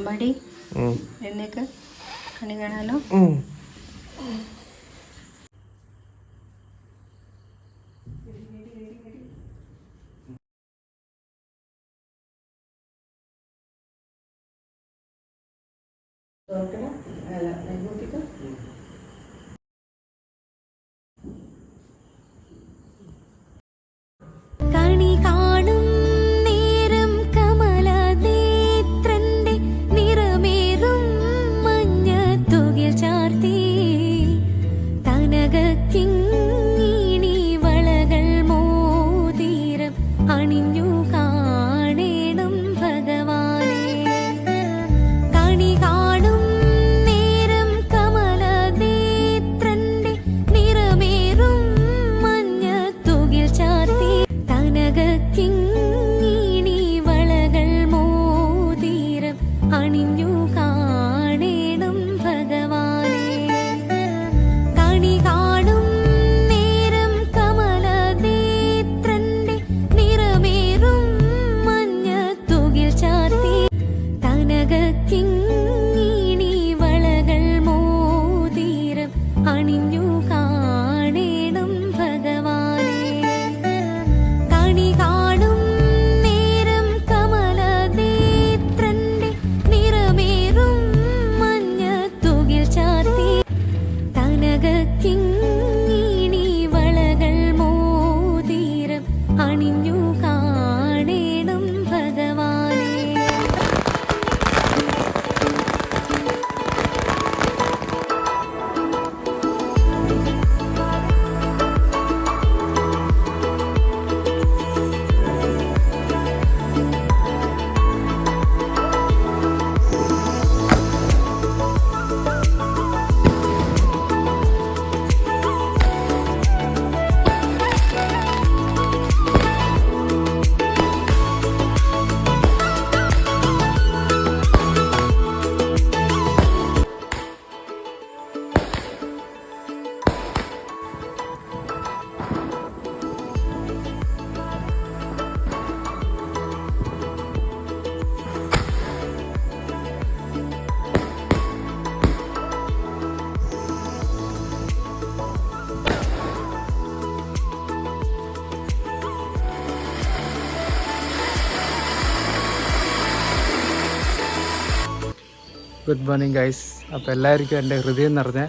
അമ്പാടി എന്നേക്ക് കണി കാണാലോ? കണി ഗുഡ് മോർണിംഗ് ഗൈസ് അപ്പോൾ എല്ലാവർക്കും എന്റെ ഹൃദയം നിറഞ്ഞ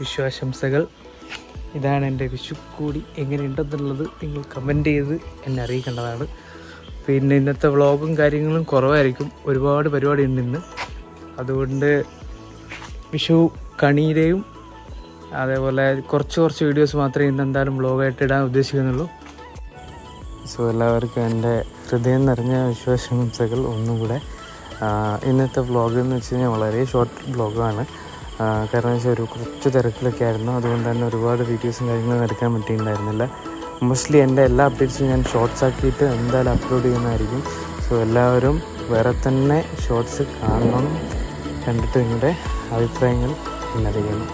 വിശ്വാശംസകൾ. ഇതാണ് എന്റെ വിഷുക്കൂടി എങ്ങനെയുണ്ടെന്നുള്ളത് നിങ്ങൾ കമന്റ് ചെയ്ത് എന്നെ അറിയിക്കേണ്ടതാണ്. പിന്നെ ഇന്നത്തെ വ്ളോഗും കാര്യങ്ങളും കുറവായിരിക്കും. ഒരുപാട് പരിപാടി ഉണ്ട് ഇന്ന്. അതുകൊണ്ട് വിഷു കണിയുടെയും അതേപോലെ കുറച്ച് കുറച്ച് വീഡിയോസ് മാത്രമേ ഇന്ന് എന്തായാലും വ്ളോഗായിട്ട് ഇടാൻ ഉദ്ദേശിക്കുന്നുള്ളൂ. സോ എല്ലാവർക്കും എന്റെ ഹൃദയം നിറഞ്ഞ വിശ്വാസംസകൾ ഒന്നുകൂടെ. ഇന്നത്തെ വ്ളോഗ് എന്ന് വെച്ച് കഴിഞ്ഞാൽ വളരെ ഷോർട്ട് വ്ളോഗാണ് കാരണം വെച്ചാൽ ഒരു കുറച്ച് തിരക്കിലൊക്കെ ആയിരുന്നു. അതുകൊണ്ട് തന്നെ ഒരുപാട് വീഡിയോസും കാര്യങ്ങളും എടുക്കാൻ പറ്റിയിട്ടുണ്ടായിരുന്നില്ല. മോസ്റ്റ്ലി എന്റെ എല്ലാ അപ്ഡേറ്റ്സും ഞാൻ ഷോർട്സ് ആക്കിയിട്ട് എന്തായാലും അപ്ലോഡ് ചെയ്യുന്നതായിരിക്കും. സോ എല്ലാവരും വേറെ തന്നെ ഷോർട്സ് കാണണം കണ്ടിട്ട് നിങ്ങളുടെ അഭിപ്രായങ്ങൾ എന്നറിയണം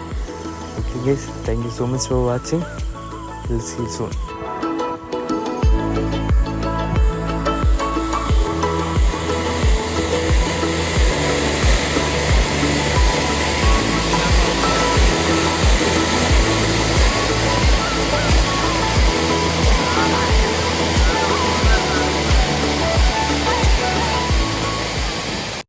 okay guys thank you so much for watching will see soon